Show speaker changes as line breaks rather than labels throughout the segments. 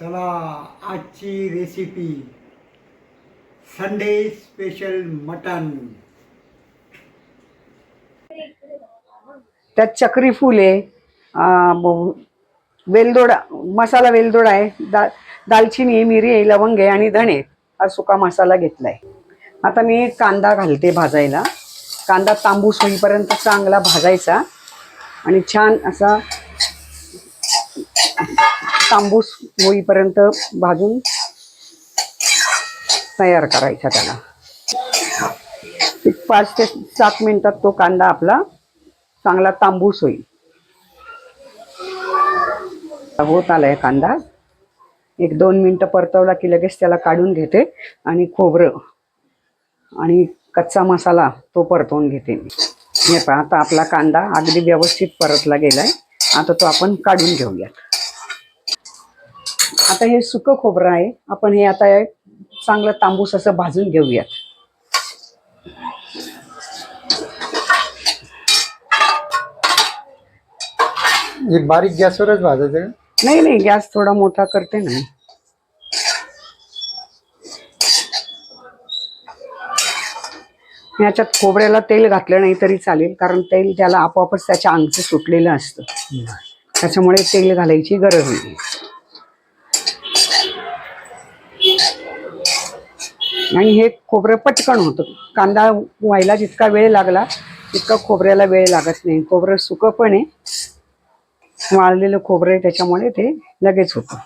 चला आजची recipe Sunday special mutton
त्यात चक्री फूल आहे वेलदोडा मसाला वेलदोडा आहे दा दालचिनी आहे मिरी आहे लवंग आहे आणि धणे हा सुका मसाला घेतला आहे आता मी कांदा घालते भाजायला. कांदा तांबूस होईपर्यंत चांगला भाजायचा. आणि छान असा तांबूस होईपर्यंत भाजून तयार करायचा त्याला. एक पाच ते सात मिनिटात तो कांदा आपला चांगला तांबूस होईल. होत आलाय कांदा. एक दोन मिनटं परतवला की लगेच त्याला काढून घेते आणि खोबरं आणि कच्चा मसाला तो परतवून घेते मी. हे पहा आता आपला कांदा अगदी व्यवस्थित परतला गेलाय. आता तो आपण काढून घेऊयात. आता हे सुकं खोबरं आहे. आपण हे आता चांगलं तांबूस असं भाजून घेऊयात
हे बारीक गॅसवरच भाजायचं का?
नाही नाही गॅस थोडा मोठा करते ना. याच्यात खोबऱ्याला तेल घातलं नाही तरी चालेल कारण तेल त्याला आपोआपच त्याच्या अंगचं सुटलेलं असतं. त्याच्यामुळे तेल घालायची गरज नाही. आणि हे खोबरं पटकन होतं. कांदा व्हायला जितका वेळ लागला तितका खोबऱ्याला वेळ लागत नाही. खोबरं सुकं पण आहे वाळलेलं खोबरं आहे त्याच्यामुळे ते लगेच होतं.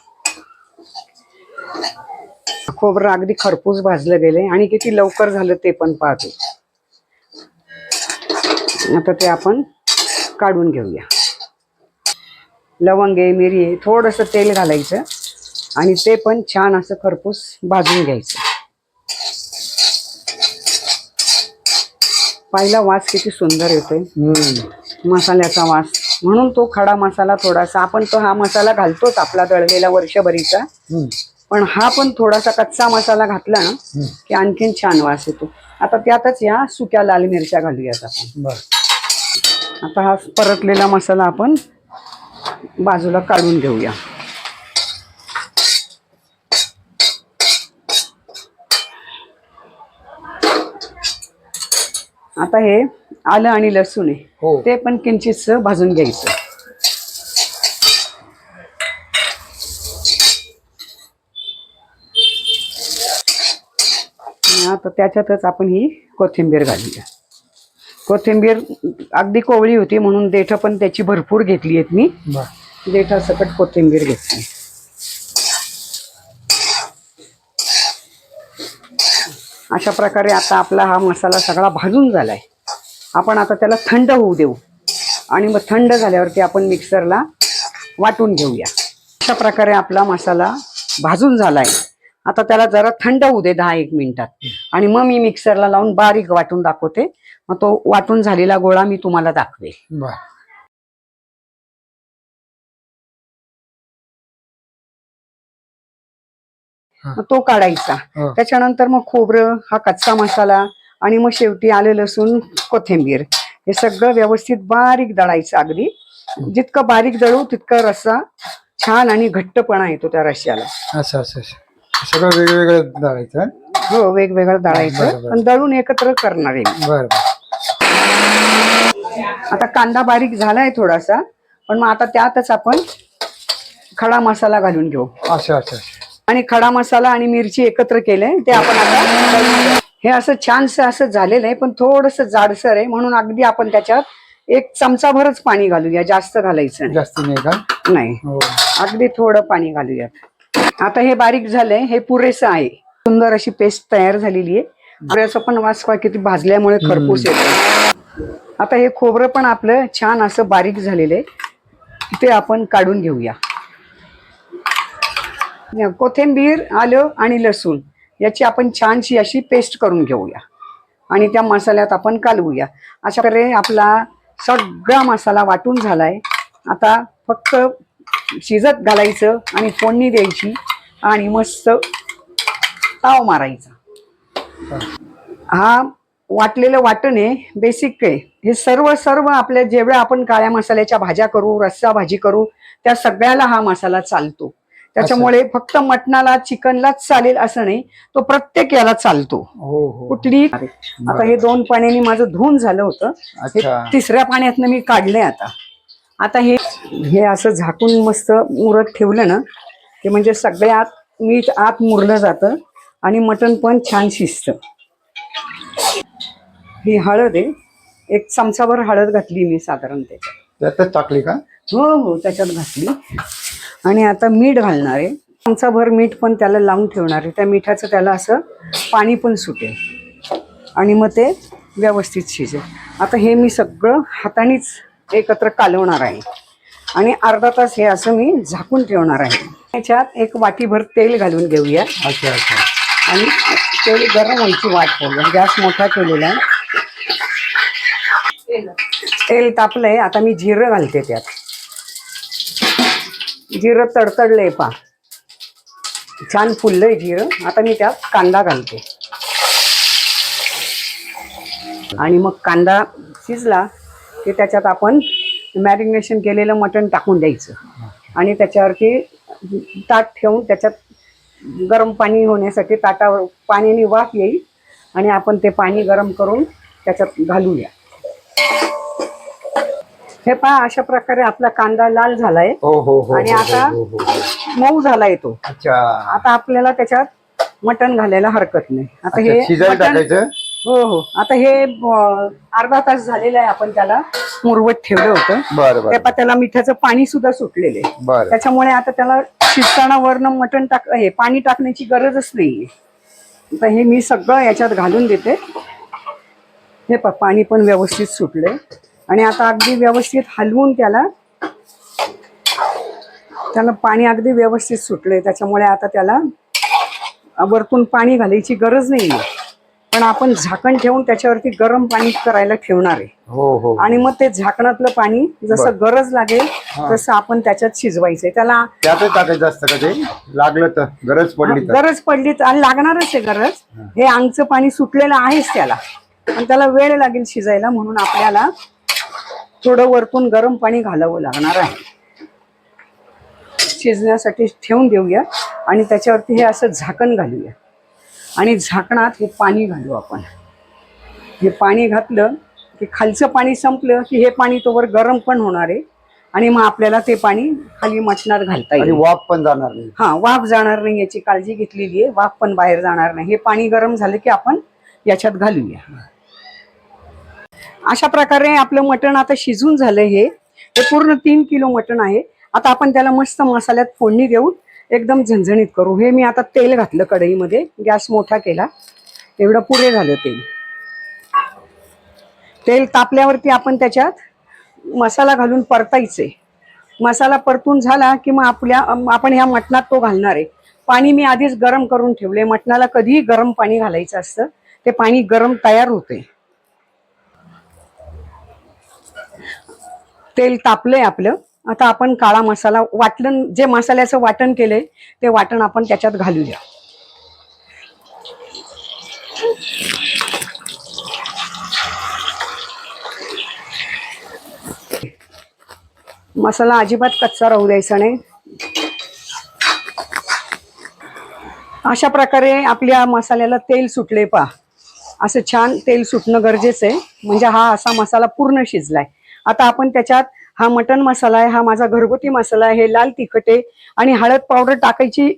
खोबरं अगदी खरपूस भाजलं गेले आणि किती लवकर झालं ते पण पाहतो. आता ते आपण काढून घेऊया. लवंग आहे मिरी आहे थोडंसं तेल घालायचं आणि ते पण छान असं खरपूस भाजून घ्यायचं. पहिला वास किती सुंदर येतोय. मसाल्याचा वास. म्हणून तो खडा मसाला थोडासा आपण तो हा मसाला घालतोच आपला दळलेला वर्षभरीचा. पण हा पण थोडासा कच्चा मसाला घातला ना. की आणखीन छान वास येतो. आता त्यातच या सुक्या लाल मिरच्या घालूयात आपण.
बर.
आता हा परतलेला मसाला आपण बाजूला काढून घेऊया. आता हे आलं आणि लसूण आहे.
हो.
ते पण किंचितस भाजून घ्यायचं. आता त्याच्यातच आपण ही कोथिंबीर घालूया. कोथिंबीर अगदी कोवळी होती म्हणून देठ पण त्याची भरपूर घेतली आहेत मी. देठा सकट कोथिंबीर घेतली. अशा प्रकारे आता आपला हा मसाला सगळा भाजून झालाय. आपण आता त्याला थंड होऊ देऊ. आणि मग थंड झाल्यावरती आपण मिक्सरला वाटून घेऊया. अशा प्रकारे आपला मसाला भाजून झालाय. आता त्याला जरा थंड होऊ दे दहा एक मिनिटात. आणि मग मी मिक्सरला लावून बारीक वाटून दाखवते. मग तो वाटून झालेला गोळा मी तुम्हाला दाखवेल. मग तो काढायचा. त्याच्यानंतर मग खोबरं हा कच्चा मसाला आणि मग शेवटी आले लसूण कोथिंबीर. हे सगळं व्यवस्थित बारीक दळायचं अगदी. जितकं बारीक दळू तितका रस्सा छान आणि घट्टपणा येतो त्या रश्याला.
असं असं असं. सगळं वेगवेगळं दाळायचं हं?
वेगवेगळं दळायचं. पण दळून एकत्र करणार आहे.
बर
आता कांदा बारीक झालाय थोडासा पण मग आता त्यातच आपण खडा मसाला घालून घेऊ.
असं असं.
आणि खडा मसाला आणि मिरची एकत्र केलंय ते आपण आता हे असं छानसं असं झालेलं आहे पण थोडस जाडसर आहे. म्हणून अगदी आपण त्याच्यात एक चमचाभरच पाणी घालूया जास्त घालायचं नाही.
जास्त नाही का?
नाही.
हो.
अगदी थोडं पाणी घालूयात आता हे बारीक झालंय हे पुरेसं आहे. सुंदर अशी पेस्ट तयार झालेली आहे. खोबऱ्याचा पण वास पहा किती भाजल्यामुळे खरपूस येतो. आता हे खोबरं पण आपलं छान असं बारीक झालेलं आहे. ते आपण काढून घेऊया. कोथिंबीर आलं आणि लसूण याची आपण छानशी अशी पेस्ट करून घेऊया. आणि त्या मसाल्यात आपण कालवूया. अशा प्रकारे आपला सगळा मसाला वाटून झालाय. आता फक्त शिजत घालायचं आणि फोडणी द्यायची आणि मस्त ताव मारायचा. हा वाटलेलं वाटण आहे बेसिक आहे. हे सर्व सर्व आपल्या जेवढ्या आपण काळ्या मसाल्याच्या भाज्या करू रस्सा भाजी करू त्या सगळ्याला हा मसाला चालतो. त्याच्यामुळे फक्त मटणाला चिकनलाच चालेल असं नाही. तो प्रत्येक याला चालतो.
हो हो.
कुठली? आता हे दोन पाण्याने माझं धुवून झालं होतं. हे तिसऱ्या पाण्यातनं मी काढलंय आता. आता हे हे असं झाकून मस्त मुरत ठेवलं ना की म्हणजे सगळ्यात मीठ आत मुरलं जातं आणि मटण पण छान शिजतं. ही हळद आहे. एक चमचाभर हळद घातली मी साधारण त्याच्यात.
टाकली का?
हो हो त्याच्यात घातली. आणि आता मीठ घालणार आहे. चमचाभर मीठ पण त्याला लावून ठेवणार आहे. त्या मिठाचं त्याला असं पाणी पण सुटेल. आणि मग ते व्यवस्थित शिजेल. आता हे मी सगळं हातानेच एकत्र कालवणार आहे. आणि अर्धा तास हे असं मी झाकून ठेवणार आहे. त्याच्यात एक वाटीभर तेल घालून घेऊया.
अच्छा अच्छा.
आणि तेल गरम व्हायची वाट करूया गॅस मोठा केलेला आहे. तेल तापलंय. आता मी जिरं घालते त्यात. जिरं तडतडलंय पा. छान फुललंय जिरं. आता मी त्यात कांदा घालते. आणि मग कांदा शिजला की त्याच्यात आपण मॅरिनेशन केलेलं मटण टाकून द्यायचं. आणि त्याच्यावरती ताट ठेवून त्याच्यात गरम पाणी होण्यासाठी ताटावर पाण्याने वाफ येईल आणि आपण ते पाणी गरम करून त्याच्यात घालूया. हे पहा अशा प्रकारे आपला कांदा लाल झालाय.
हो हो हो
आणि
हो,
आता-
हो, हो, हो.
मऊ झालाय तो.
अच्छा.
आता आपल्याला त्याच्यात मटण घालायला हरकत नाही. आता
अच्छा,
हे
शिजायला
मटण
टाकायचं?
हो हो. आता हे अं, अर्धा तास झालेलं आहे आपण त्याला मुरवत ठेवलं होतं.
बरं
ते
बरं
पहा त्याला मिठाचं पाणी सुद्धा सुटलेलं आहे.
बरं.
त्याच्यामुळे आता त्याला शिजताना वरनं मटण टाक हे पाणी टाकण्याची गरजच नाही आता हे मी सगळं याच्यात घालून देते. हे प पाणी पण व्यवस्थित सुटले आणि आता अगदी व्यवस्थित हलवून त्याला त्याला पाणी अगदी व्यवस्थित सुटले त्याच्यामुळे आता त्याला वरतून पाणी घालायची गरज नाही पण आपण झाकण ठेवून त्याच्यावरती गरम पाणी करायला ठेवणार आहे.
हो हो
आणि मग ते झाकणातलं पाणी जसं गरज लागेल तसं आपण त्याच्यात शिजवायचंय. त्याला
त्यातच टाकायचं असतं का ते? लागलं तर गरज पडली तर.
गरज पडली तर आणि लागणारच आहे गरज. हे. अंगचं पाणी सुटलेलं आहेच त्याला. पण त्याला वेळ लागेल शिजायला म्हणून आपल्याला थोडं वरतून गरम पाणी घालावं लागणार आहे. शिजण्यासाठी ठेवून देऊया आणि त्याच्यावरती हे असं झाकण घालूया. आणि झाकणात हे पाणी घालू आपण. हे पाणी घातलं की खालचं पाणी संपलं की हे पाणी तोवर गरम पण होणार आहे आणि मग आपल्याला ते पाणी खाली मटणात घालता येईल.
वाफ पण जाणार नाही.
हा वाफ जाणार नाही याची काळजी घेतलेली आहे. वाफ पण बाहेर जाणार नाही. हे पाणी गरम झालं की आपण याच्यात घालूया. अशा प्रकारे आपलं मटण आता शिजून झालं हे. हे पूर्ण तीन किलो मटण आहे. आता आपण त्याला मस्त मसाल्यात फोडणी देऊन एकदम झणझणीत करू. हे मी आता तेल घातलं कढईमध्ये. गॅस मोठा केला. एवढं पुरे झालं तेल. तेल तापल्यावरती आपण त्याच्यात मसाला घालून परतायचे. मसाला परतून झाला की मग आपल्या आपण ह्या मटणात तो घालणार आहे. पाणी मी आधीच गरम करून ठेवले मटणाला कधीही गरम पाणी घालायचं असतं. ते पाणी गरम तयार होते तेल तापलंय आपलं. आता आपण काळा मसाला वाटण जे मसाल्याचं वाटण केलंय ते वाटण आपण त्याच्यात घालूया. मसाला अजिबात कच्चा राहू द्यायचा नाही. अशा प्रकारे आपल्या मसाल्याला तेल सुटले पा असं छान तेल सुटणं गरजेचं आहे. म्हणजे हा असा मसाला पूर्ण शिजलाय. आता आपण त्याच्यात हा मटन मसाला आहे हा माझा घरगुती मसाला आहे हे लाल तिखट आहे आणि हळद पावडर टाकायची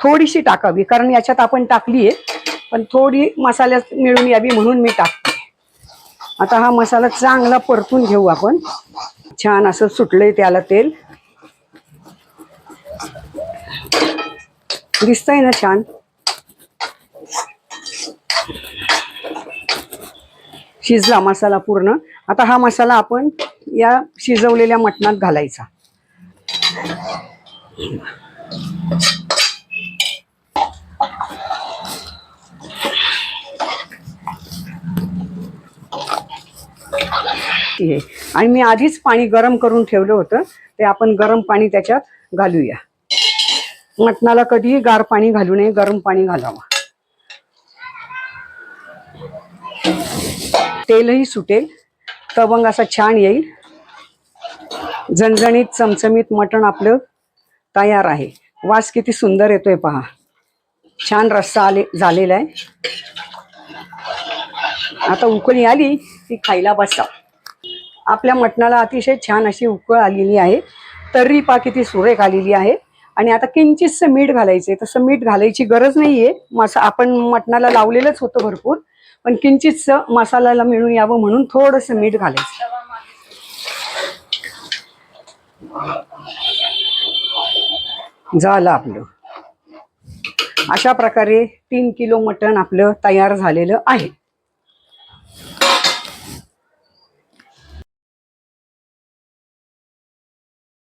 थोडीशी टाकावी कारण याच्यात आपण टाकली आहे पण थोडी मसाल्यात मिळून यावी म्हणून मी टाकते. आता हा मसाला चांगला परतून घेऊ आपण. छान असं सुटलंय त्याला तेल. दिसतंय ना छान? शिजला मसाला पूर्ण. आता हा मसाला आपण या शिजवलेल्या मटणात घालायचा. आणि मी आधीच पाणी गरम करून ठेवलं होतं. ते आपण गरम पाणी त्याच्यात घालूया. मटणाला कधीही गार पाणी घालू नये गरम पाणी घालावं. तेलही सुटेल. तवंग असा छान येईल. झणझणीत चमचमीत मटण आपलं तयार आहे. वास किती सुंदर येतोय पहा. छान रस्सा आले झालेला आहे. आता उकळी आली की खायला बसा. आपल्या मटणाला अतिशय छान अशी उकळ आलेली आहे. तर्री पा किती सुरेख आलेली आहे. आणि आता किंचितसं मीठ घालायचंय. तसं मीठ घालायची गरज नाहीये. मसा आपण मटणाला लावलेलंच होतं भरपूर. पण किंचितसं मसाल्याला मिळून यावं म्हणून थोडंसं मीठ घालायचं. झालं आपलं. अशा प्रकारे तीन किलो मटण आपलं तयार झालेलं आहे.